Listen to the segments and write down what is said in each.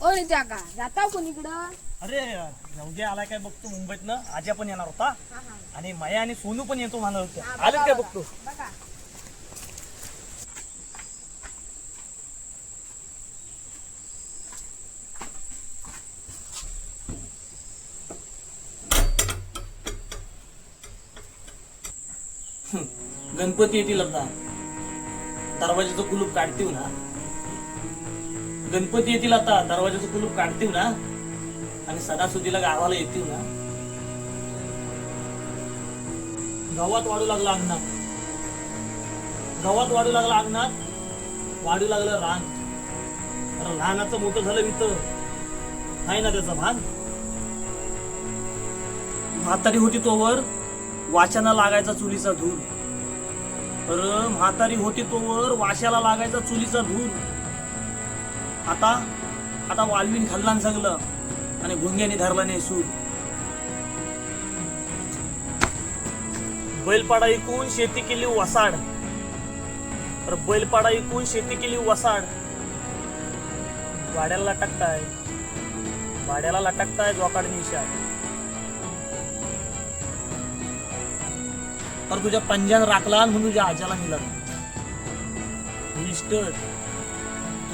ओ नित्या का जाता कोणीकडं अरे नवगे आलाय काय बघतो मुंबईतनं आज्या पण येणार होता. आणि माया आणि सोनू पण येतो म्हणत होत्या आले काय बघतो? बघा. गणपती येतील आता. दरवाजाचं कुलूप काढतील ना गणपती येतील आता. दरवाजाचं कुलूप काढतील ना. आणि सणासुदीला गावाला येतील ना. गावात वाढू लागला अंगणात. गावात वाढू लागला अंगणात. वाढू लागलं रान. अरे लहानाचं मोठं झालं इथं. नाही ना त्याचं भान? म्हातारी होती तोवर वाच्याना लागायचा चुलीचा धूर. अरे म्हातारी होती तोवर वाशाला लागायचा चुलीचा धूर. आता आता वालवीन खाल्ला सगळं आणि गुंग्याने धरला नाही सूर. बैलपाडा ऐकून शेती केली वसाड. तर बैलपाडा ऐकून शेती केली वसाड. वाड्याला लटकताय. वाड्याला लटकताय जोकाड निशा तर तुझ्या पंजान राखला म्हणून तुझ्या आजाला मिळालं मिस्टर.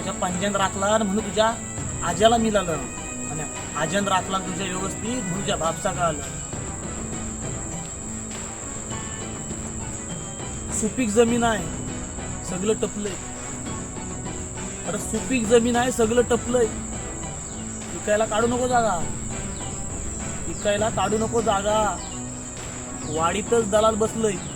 तुझ्या पंजान राखला म्हणून तुझ्या आज्याला मिळालं. आणि आजन राखला तुझ्या व्यवस्थित म्हणून तुझ्या बापसा कळालं. सुपीक जमीन आहे सगळं टपलंय. अरे सुपीक जमीन आहे सगळं टपलंय. विकायला काढू नको जागा. विकायला काढू नको जागा. वाडीतच दलाल बसलंय.